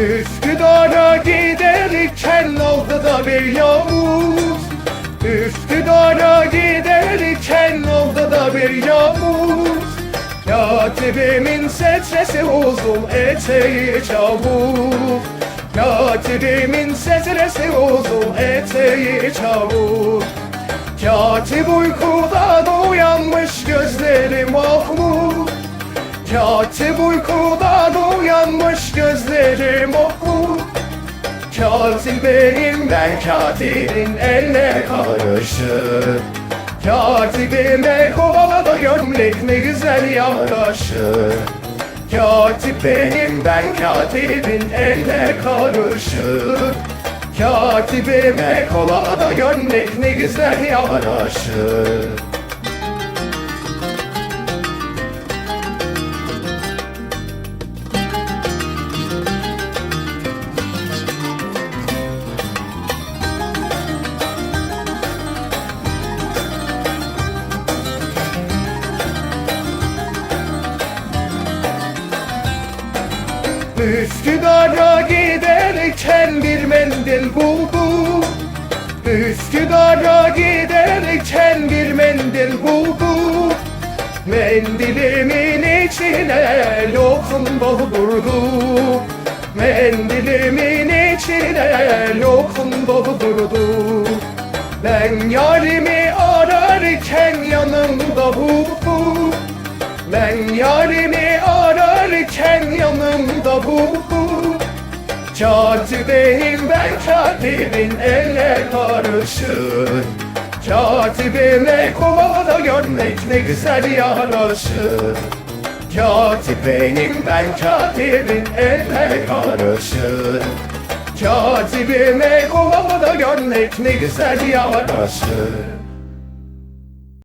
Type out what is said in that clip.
Üsküdar'a giderken oldu da bir yağmur Üsküdar'a giderken oldu da bir yağmur Katibimin setresi uzun eteği çabuk Katibimin setresi uzun eteği çabuk Katip uykudan uyanmış gözleri mahmur. Katip uykudan uyanmış gözlerim oku Katibim ben katibin eline karışır. Katibime kovalada gömlek ne güzel yaraşır Katip benim ben katibin eline karışır. Katibime kovalada gömlek ne güzel yaraşır Üsküdar'a giderken bir mendil buldum Üsküdar'a giderken bir mendil buldum Mendilimin içine lokum doldurdum Mendilimin içine lokum doldurdum Ben yarimi ararken yanımda buldum ben yarimi buldum Katibeyim ben katibin eline karışır Katibime kovada görmek ne güzel yaraşır Katibeyim ben katibin eline karışır Katibime kovada görmek ne güzel yaraşır